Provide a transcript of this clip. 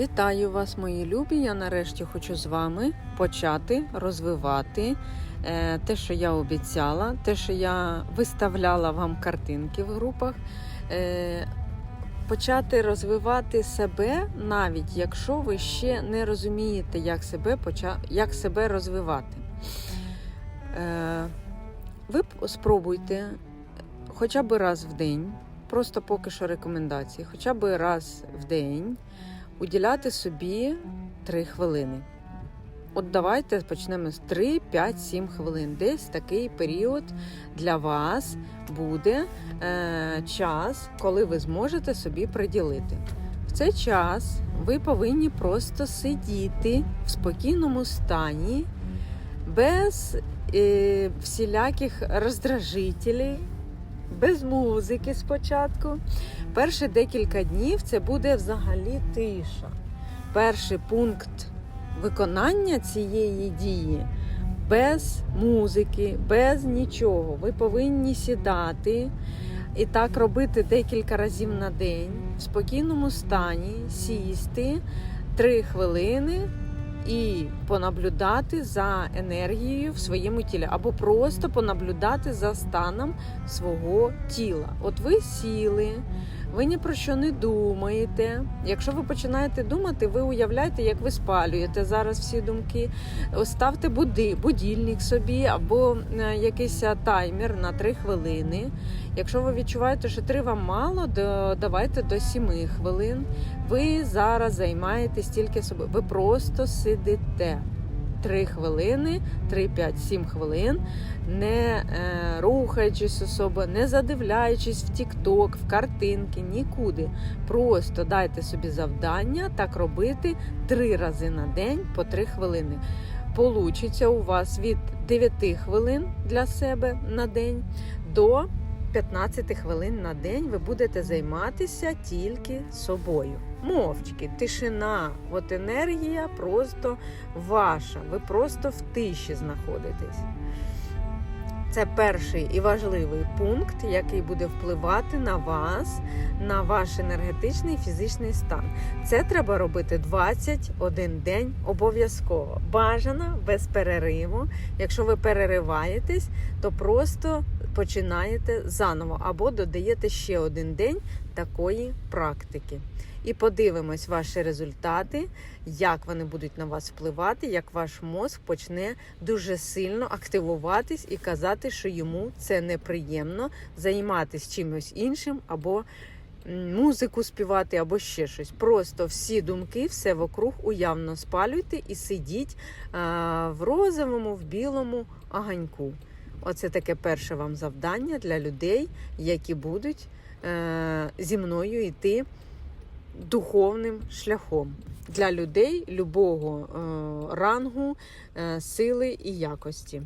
Вітаю вас, мої любі! Я нарешті хочу з вами почати розвивати е, те, що я обіцяла, те, що я виставляла вам картинки в групах. Е, Почати розвивати себе, навіть якщо ви ще не розумієте, як себе, як себе розвивати. Е, Ви спробуйте хоча б раз в день, просто поки що рекомендації, хоча б раз в день уділяти собі 3 хвилини. От давайте почнемо з 3, 5, 7 хвилин. Десь такий період для вас буде е, час, коли ви зможете собі приділити. В цей час ви повинні просто сидіти в спокійному стані, без е, всіляких роздражителів, без музики спочатку. Перші декілька днів це буде взагалі тиша. Перший пункт виконання цієї дії без музики, без нічого. Ви повинні сідати і так робити декілька разів на день в спокійному стані, сісти 3 хвилини і понаблюдати за енергією в своєму тілі, або просто понаблюдати за станом свого тіла. От ви сіли, ви ні про що не думаєте. Якщо ви починаєте думати, ви уявляєте, як ви спалюєте зараз всі думки. Ставте буди, будильник собі або е, якийсь е, таймер на 3 хвилини. Якщо ви відчуваєте, що 3 вам мало, то давайте до 7 хвилин. Ви зараз займаєтесь тільки собою. Ви просто сидите. 3 хвилини, 3, 5, 7 хвилин, не е, рухаючись особо, не задивляючись в Тік-Ток, в картинки, нікуди. Просто дайте собі завдання так робити 3 рази на день по 3 хвилини. Получиться у вас від 9 хвилин для себе на день до 15 хвилин на день ви будете займатися тільки собою. Мовчки, тишина, от енергія просто ваша. Ви просто в тиші знаходитесь. Це перший і важливий пункт, який буде впливати на вас, на ваш енергетичний фізичний стан. Це треба робити 21 день обов'язково. Бажано без перериву. Якщо ви перериваєтесь, то просто починаєте заново або додаєте ще один день такої практики. І подивимось ваші результати, як вони будуть на вас впливати, як ваш мозк почне дуже сильно активуватись і казати, що йому це неприємно займатися чимось іншим або музику співати, або ще щось. Просто всі думки, все вокруг уявно спалюйте і сидіть в розовому, в білому аганьку. Оце таке перше вам завдання для людей, які будуть зі мною йти духовним шляхом для людей любого е, рангу, е, сили і якості.